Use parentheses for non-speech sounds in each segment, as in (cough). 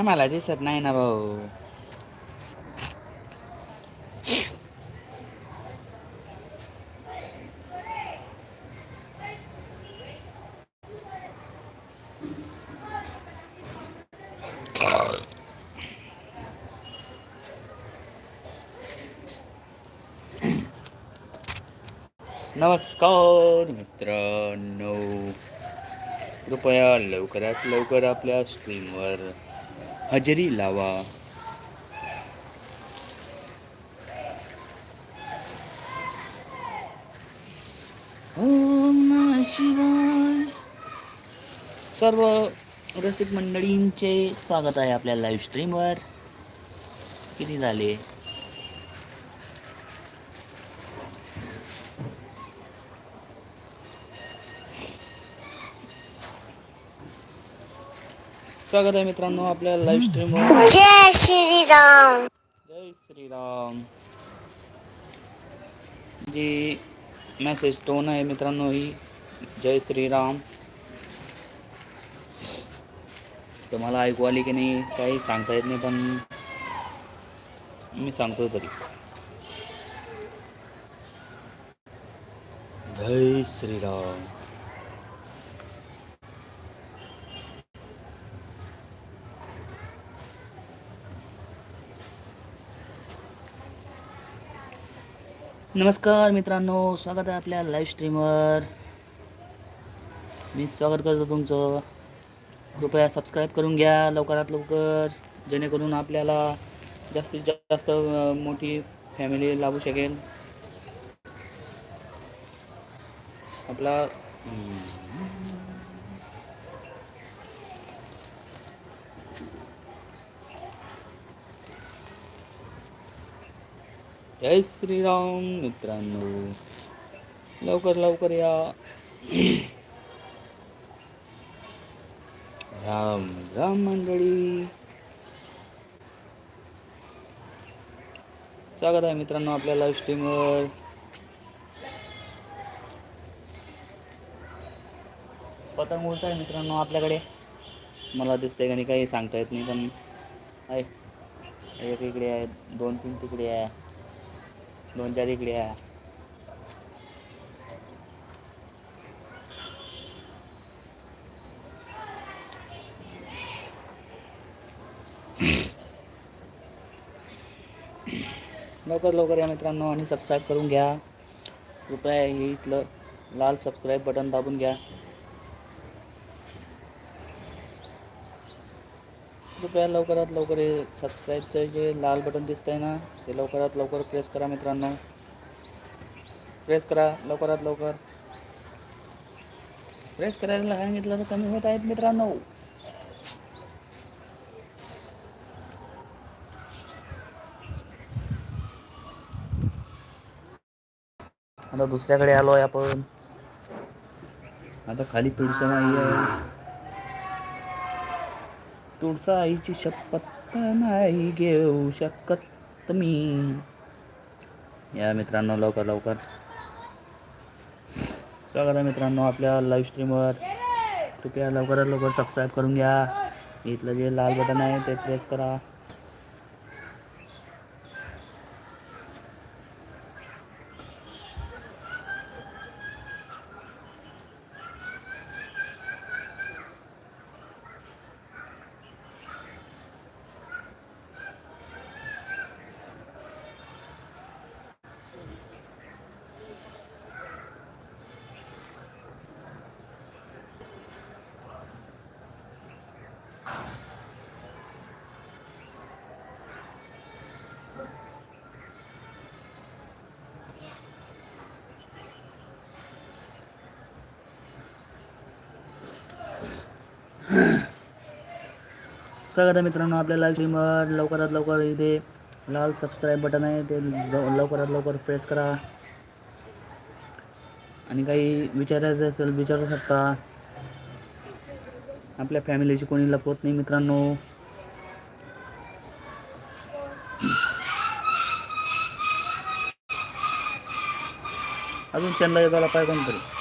आम्हाला दिसत नाही ना भाऊ. नमस्कार मित्रांनो. कृपया लवकरात लवकर आपल्या स्क्रीनवर हजेरी लावा। ओम शिवाय। सर्व रसिक मंडळींचे स्वागत आहे आपल्या लाईव्ह स्ट्रीमवर किती झाले? स्वागत आहे मित्रांनो आपल्या लाईव्ह स्ट्रीमवर जय श्रीराम. जय श्रीराम. जी मेसेज टोन आहे मित्रांनो ही जय श्रीराम. तुम्हाला ऐकू आली की नाही काही सांगता येत नाही पण मी सांगतो तरी. जय श्रीराम. नमस्कार मित्रांनो स्वागत आहे आपल्या लाईव्ह स्ट्रीमवर मी स्वागत करतो तुमचं. कृपया सबस्क्राईब करून घ्या लवकरात लवकर जेणेकरून आपल्याला जास्तीत जास्त मोठी फॅमिली लाभू शकेल. आपला जय श्रीराम मित्रांनो. लवकर लवकर या. राम राम मंडळी. स्वागत आहे मित्रांनो आपल्या लाईव्ह स्ट्रीमवर पतंग उडत आहे मित्रांनो आपल्याकडे. मला दिसतंय का नाही काही सांगता येत नाही पण आहे. एक इकडे आहे दोन तीन तिकडे आहे. दोन चार इकडे आहे लवकर लवकर या मित्रांनो आणि सबस्क्राईब करून घ्या. कृपया हे इथलं लाल सबस्क्राईब बटन दाबून घ्या. कृपया लवकरात लवकर हे सबस्क्राईबचं जे लाल बटन दिसतंय ना ते लवकरात लवकर प्रेस करा मित्रांनो. प्रेस करा लवकरात लवकर. प्रेस करायला सांगितलं तर कमी होत आहेत मित्रांनो. आता दुसऱ्याकडे आलो आहे आपण. आता खाली तुळसा नाही आहे. तुळसा आईची शपथ नाही घेऊ शकत मी. या मित्रांनो लवकर लवकर. सगळ्या मित्रांनो आपल्या लाईव्ह स्ट्रीमवर कृपया लवकरात लवकर सबस्क्राईब करून घ्या. इथलं जे लाल बटन आहे ते प्रेस करा. स्वागत आहे मित्रांनो आपल्या लाईव्ह स्ट्रीमवर लवकरात लवकर इथे लाल सबस्क्राईब बटन आहे. ते लवकरात लवकर प्रेस करा. आणि काही विचारायचं असेल विचारू शकता. आपल्या फॅमिलीची कोणी लपवत नाही मित्रांनो. अजून चंदा झाला पाहिजे कोणतरी?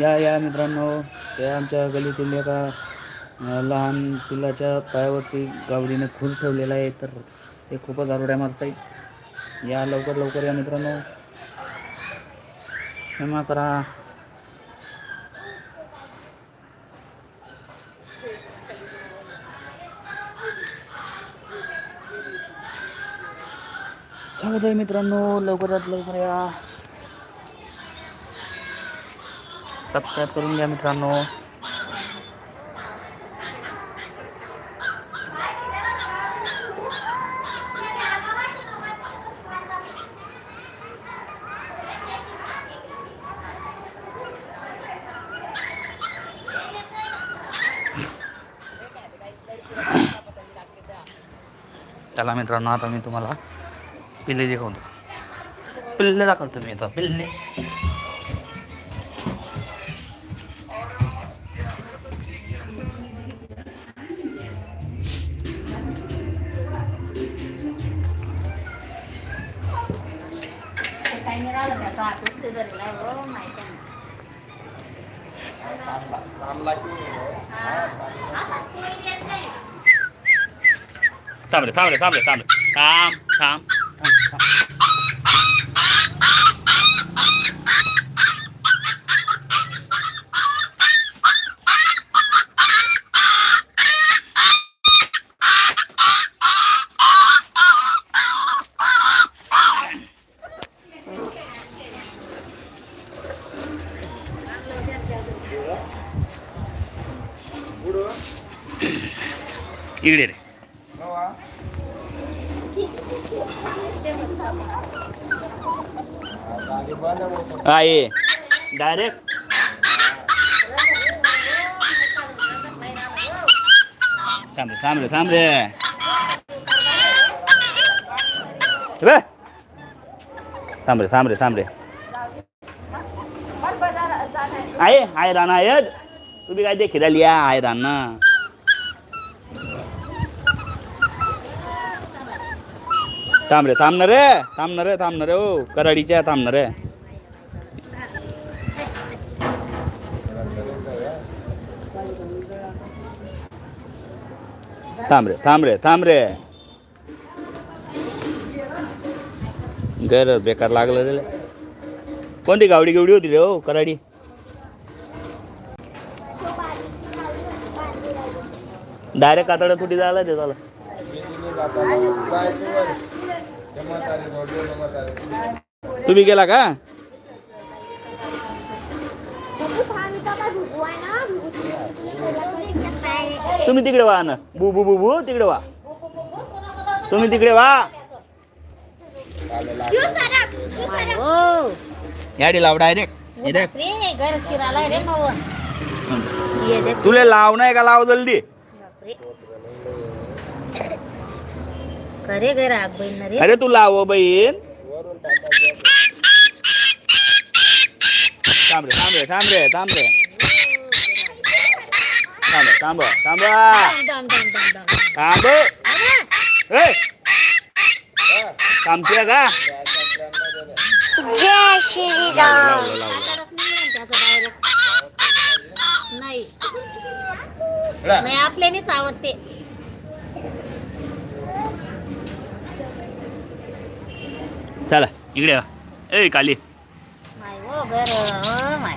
या या मित्रांनो त्या आमच्या गलीतील एका लहान पिल्लाच्या पायावरती गावडीने खून ठेवलेला आहे. तर हे खूपच आरोड्या मारत आहे. या लवकर लवकर या मित्रांनो. क्षमा करा. सांगत आहे मित्रांनो. लवकरात लवकर या. सबस्क्राईब करून घ्या मित्रांनो. चला मित्रांनो आता मी तुम्हाला पिल्ले दाखवतो पिल्ले दाखवतो मी आता पिल्ले. थांब रे थांब रे थांब रे थांब रे थांब थांब थांब, थांब. इकडे रे हा ये डायरेक्ट थांब रे थांब रे थांब रे. थांब रे थांब रे थांब रे. आहे आहे राणा आहे तुम्ही काय देखील आली? आहे राणा. थांब रे थांब ना रे थांब ना रे ओ. कराडीच्या थांब ना रे. थांब रे थांब रे थांब रे. गैरच बेकार लागलं रे कोणती गावडी गेवडी होती रे हो कराडी? डायरेक्ट कातडा तुटी झाला ते झालं. तुम्ही गेला का? तुम्ही तिकडे वा ना. बू बू बू बू तिकडे वा. तुम्ही तिकडे वा. गाडी हो. याडी लाव डायरेक्ट डायरेक्ट रे तुले लाव नाही का लाव जल्दी? अरे तू लाव बहीण. थांब रे थांब रे थांब रे थांब रे. थांब थांब थांब. थांब. थांबते का? जय श्रीराम. लावलं लावलं त्यालाच नाही. आपल्यानेच आवडते. चला इकडे. ए काली. माय हो घर हो माय.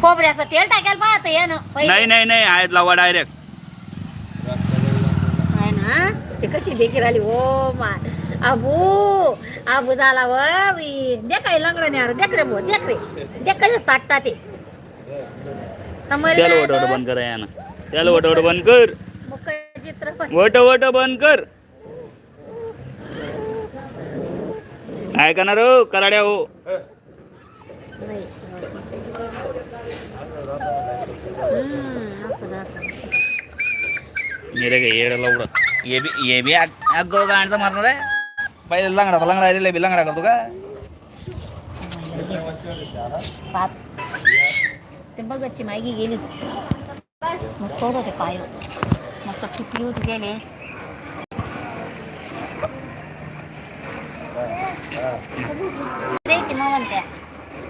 खोबऱ्याचं तेल टाकायला पाहत या ना नाही नाही नाही आहेत लावा डायरेक्ट आहे ना ते कशी देखील आली ओ माय आबू आबू झाला व बी. दे काही लंगडं नाही देख रे भो देख रे देख कसं चाटता ते. त्याला वट जायचं. वट बंद करा यानं. त्याला वट वट बंद कर. चित्रपट वट वट बंद कर. ऐका ना रो कराड्या हो नाही हम्म, असं राहतं. मेरे का येड लवड ये बी ये बी अगो गाणचं मारणार आहे पहिले लंगडा लंगडा दिले बी लंगडा करतो का पाच ते बघची मागी गेली मस्त होत ते पाय मस्त टिपली होती गेले द्यायची मग म्हणत्या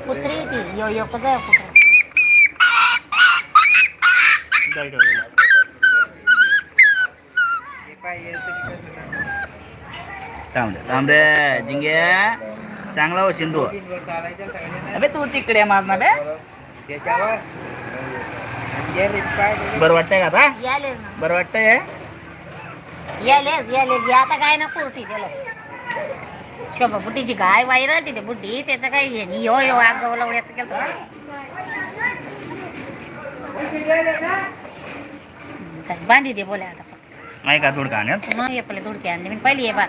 कुत्री ती यो यो कसं कुत्र काय थांब रे जिंग्या चांगला हो शिंदू अबे तू तिकडे मारणार बरं वाटतंय का आता? याले ना. बरं वाटतंय यालेच याले घे आता काय ना कुर्ती त्याला. शोभा बुड्डीची गाय वायर तिथे बुड्डी त्याचं काही हे नाही. हो यो आग लवड्याचं केलं होतं. ना. काय बांधी दे बोले आता नाही का थोडं काण्यात मग हे पहिले धुडके आणले. मी पहिली हे बात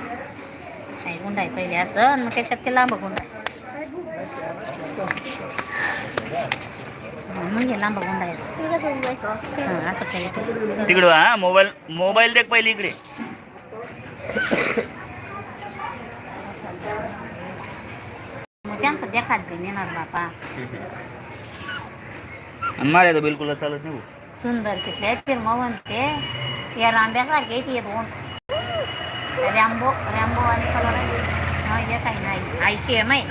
नाही गुंडा आहे पहिले असं. आणि मग त्याच्यात ते लांब गुंडा मग हे लांब गुंडा आहे हां असं. तिकडं हा मोबाईल मोबाईल देख पहिले इकडे. मग त्यांचं देखात बी नेणार बापा. आणि माझ्या तर बिलकुल चालत नाही भाऊ. सुंदर तिथले फिरमा म्हणते या रांब्यासारखे हे दोन. रॅम्बो रॅम्बो आणि कलर हा हे काही नाही. आयशी एम आहे.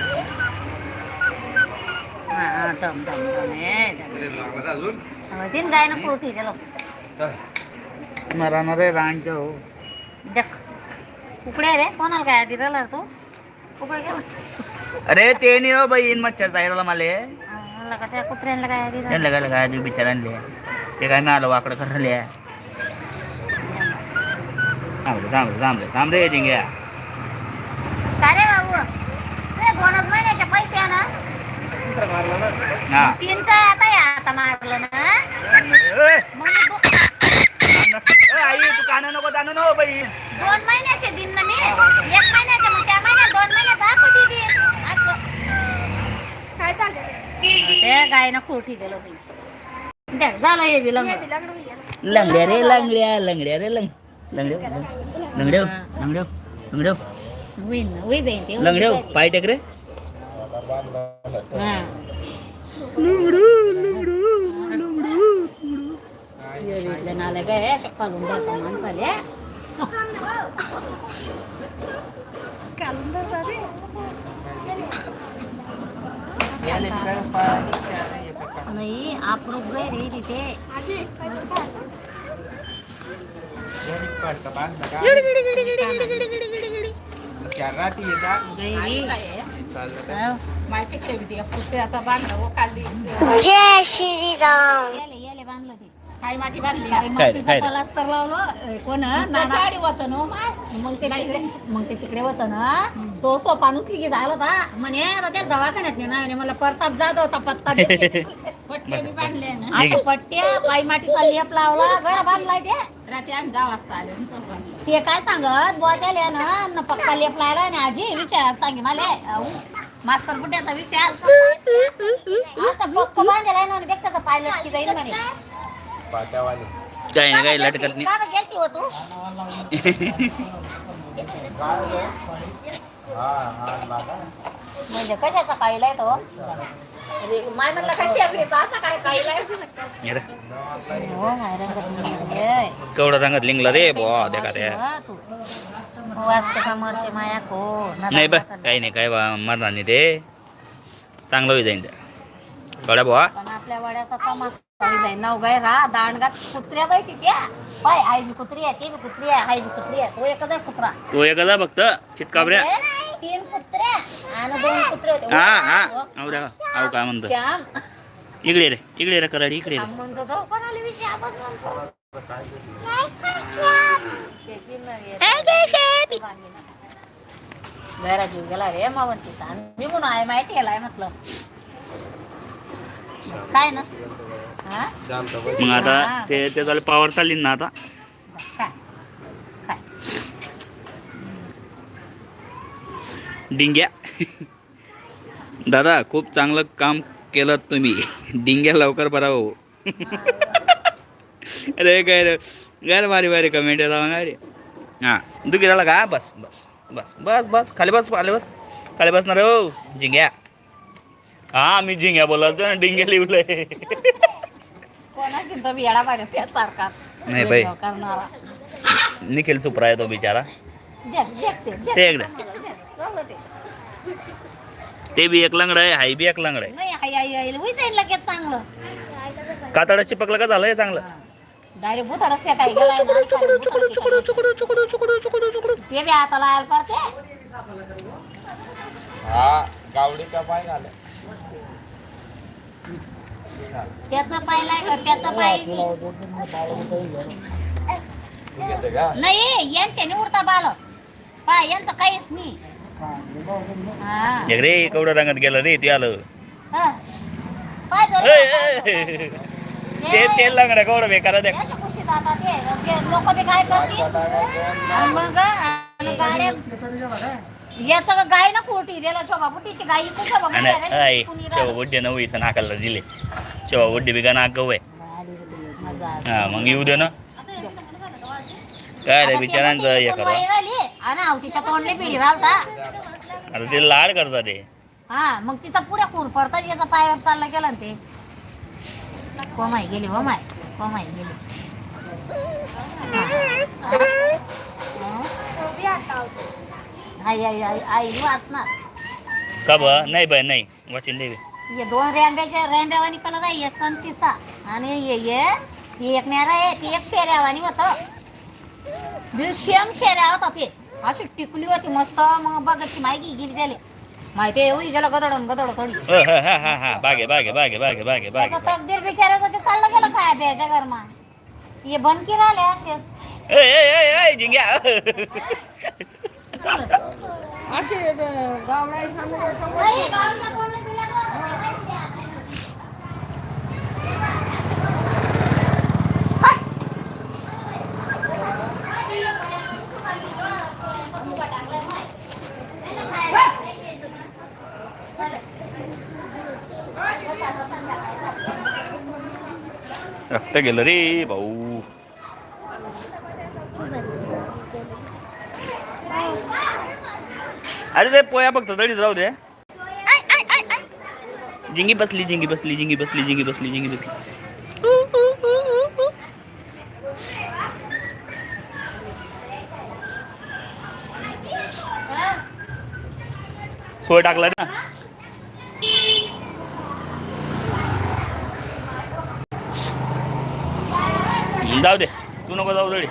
हा दम दम दम हे तीन गाय ना पोटी मग राहणार आहे हो. देख. कुकडे रे कोणाला काय आधी राहिला तो? गेला अरे ते नाही हो बाई मच्छर जायला मला. म्हणलं का त्या कुत्र्यांना काय? त्यांना काय बिचारांले ते काय मिळालं वाकडं करले. थांबले थांबले थांबले थांबले जिंग्या काय रे बाबू? ते दोनच महिन्याचे पैसे आहे ना. हा. तीनचा आता या आता मारलं ना. दो- आई तू काना नको जाणू नको बाई. दोन महिन्याचे दिन ना मी एक महिन्याचे मग त्या महिन्यात दोन महिन्यात दाखव दिदी. असं. काय चालतं ते गायनं खुरटी गेलो बाई. झालं हे बी लग्न लंगड्या रे लंगड्या लंगड्या रे लंग लंगड्या लंगड्या लंगड्या लंगड्या होईन ना होई जाईन ते लंगड्या पाय टेक रे हा. हे बी इथलं नाले काय काढून जाता माणसाले नाही आपण गैर आहे तिथे जय श्रीराम काय माती बांधली काय रे, काय रे? प्लास्टर लावलं कोण नाना? गाडी होतं ना माय. मग ते तिकडे मग ते तिकडे होतं ना तो सोपा नुसली की झाला होता. म्हणे आता त्या दवाखान्यात नेणार आणि मला प्रताप जाधवचा पत्ता दे. (laughs) पट्टे मी बांधले ना. असं पट्ट्या पाय मातीचा लेप लावला घर बांधलाय ते. रात्री आम्ही दहा वाजता आले आणि सगळं बांधलं. ते काय सांगत? बुवा त्याला ना न पक्का लेप लायला आणि आजी. विचारात सांगे मला. अहो, मास्तर बुड्याचा विचार? (laughs) असं पक्क बांधलेला आहे ना त्याचा पाय लटकी जाईल म्हणे. काही नाही काही लटकत नाही. हो तू? म्हणजे कशाचा काईलाय तो? अरे, माय म्हणला कशी आपलीचा असा काय. हो केवढं लिंगला रे बुवा देखा रे. तू. वाचते का मरते माया? को नाही बा काही नाही काय बा मरणार नाही ते. चांगलं होई जाईन ते. कळ्या बुवा? पण आपल्या वड्याचा तमाशा जाईल नव गाय रा दांडगात कुत्र्या जाय तिथे पाय आई बी कुत्री आहे ती बी कुत्री आहे आई बी कुत्री आहे. तो एकच आहे कुत्रा. तो एकदा फक्त चितकाबऱ्या ए, तीन कुत्रे आणि दोन कुत्रे होते. हा हा. ओ, अहो द्या अहो काय म्हणतो. श्याम. इकडे रे इकडे रे कराडी इकडे श्याम रे म्हणतो तो. कोणाला बी श्यामच म्हणतो. ते गिरणार आहे. घरा जीव गेला रे मावंतीचा. आणि मी म्हणून आहे माहिती आहे म्हटलं. काय ना? हा? मग आता ते ते झालं पावर चालली ना आता. काय? काय? डिंग्या. दादा खूप चांगलं काम केलं तुम्ही. डिंग्या लवकर बरा हो अरे काय रे? गार भारी भारी कमेंट येतात गाडी हां दुखी झाला का? बस बस बस बस बस. खाली बस खाली बस. खाली बसणार हो झिंग्या हा मी झिंग्या बोलतो ना डिंग्या लिवलंय कोणाची तर येडा पाहिजे त्यासारखा नाही बाई. करणारा निखिल सुप्रा आहे तो बिचारा देख, देख ते, देख. ते एकदा. चाललं ते. ते बी एक लंगड आहे हाय बी एक लंगड आहे नाही आई आई आई होई जाईल लगेच चांगलं कातडा चिपकलं का झालंय चांगलं डायरेक्ट भुताडच फेकाय ना, फेकायला. ते बी आता लायल करते हा गावडीचा पाय घाले त्याचा पाय लाय त्याचा पाय नाही यांच्या निवडता बाल. पाय यांचं काहीच नाही. हा एक रे केवढ्या रंगात गेलं रे ते आलं. हा. पाय जर ए, ए, ते तेल लागणार केवढं बेकार देख याच्या कुशीत आता ते लोक बी काय करतील? आणि मग आणि गाड्या याचं का गाय ना कोटी दिला शोभा पुटीची गाय इकून शोभा पुटी आहे ना. शेवा वड्डे नऊ इथं नाकाला दिले. शेवा वड्डे बिगा नाक आहे हा मग येऊ दे ना. काय रे आता ते बिचारांचं म्हणते हे इकून करा. वाई राहिली? आणि आवतीच्या तोंडली पिढी राहता आता ते लाड करतात ते. हा मग तिचा पुढे खूर पडता याचा पायावर चालला गेला ना ते. कोमाई गेली हो. माय कोमाई गेली आई आई आई आई वाचणार का ब? नाही बाय नाही. वाचिन देवी हे दोन रेंब्याच्या रेंब्यावानी कलर आहे एक संतीचा आणि हे हे हे एक नेरा आहे ते एक शेऱ्यावानी होतं. सेम शेऱ्या होता ते. अशी टिकली होती मस्त मग बघाची माहिती गेली त्याला. माहिती आहे गेलं गदड गदड थोडी. अ, हा हा हा हा. बागे बागे बागे बागे बागे बागे. त्याचं तकदीर बिचाराचं ते चाललं गेलं खाया प्यायच्या घरमा हे बनकी राहिले असेच. ए, ए, ए, ए, जिंग्या. (laughs) असे गावडा नाही, गावाला कोणी दिलं गं? रक्त गेलं रे भाऊ अरे ते पोया फक्त तडीच राहू दे. जिंगी बसली जिंगी बसली जिंगी बसली जिंगी बसली जिंगी बसली. सोय टाकला ना? जाऊ दे. तू नको जाऊ दे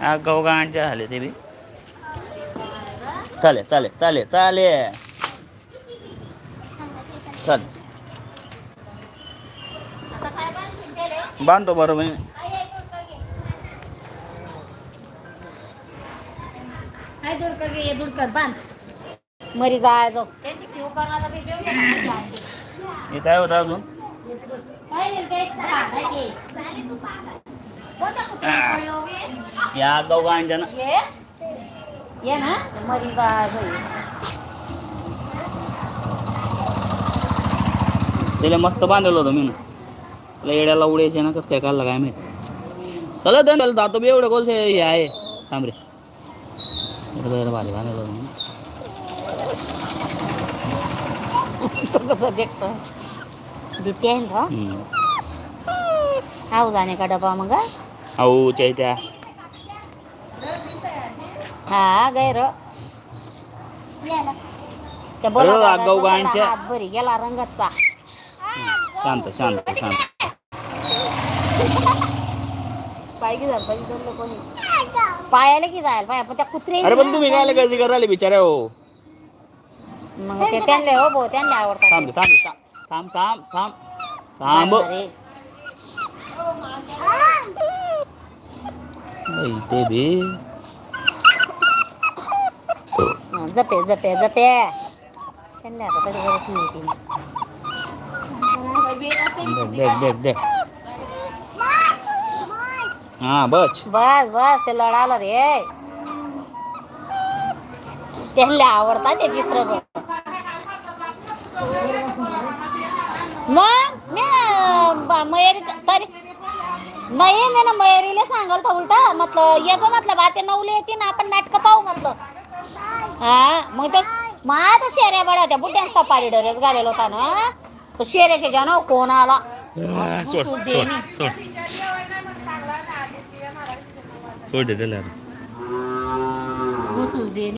हा गवगांच्या झाले ते बी चालेल चालेल चालेल चालेल चाल आता काय बांधशील त्याले? बांधतो बरोबर. मरी आमची. हे काय होतं अजून या गवगांच्या ना ये ना मरी त्याला मस्त बांधलेलं होतं मी ना त्याला येड्याला उडायचे ना कसं काय काढला काय माहीत चला दन त्याला दातो बी एवढं कोलसे हे आहे थांब रे एवढं जरा भारी बांधलेलं होतं मी. तो कसं देखतो ना हम्म. आऊ जाणे का डबा मग अहो त्या त्या हा गैर त्या अरे, आगाऊ बोला गाणच्या. हात भरी गेला रंगाचा शांत शांत शांत पाय की झालं पाहिजे दोन लोकांनी पायाला की जायला पाय पण त्या कुत्रे अरे पण तुम्ही काय गर्दी करायला बिचाऱ्या हो मग ते त्यांना हो भाऊ त्यांना आवडतात थांब रे, थांब रे, थांब थांब थांब थांब ते बी जपे जपे जपे त्यांना आता कधी कधी ती देख देख देख देख हा बच बस बस ते लढालं रे त्यांना आवडतात ते चित्रपट मग मी मयुरी तरी नाही मी ना मयुरीला सांगल तर उलट. म्हटलं याचं म्हटलं बा ते नवले येते ना आपण नाटकं पाहू म्हटलं. हा मग ते माझ्या शेऱ्या बड्या होत्या बुड्यान सफारी ड्रेस घालेला होता ना. तो शेऱ्याच्या जनावर कोण आला? सोड दे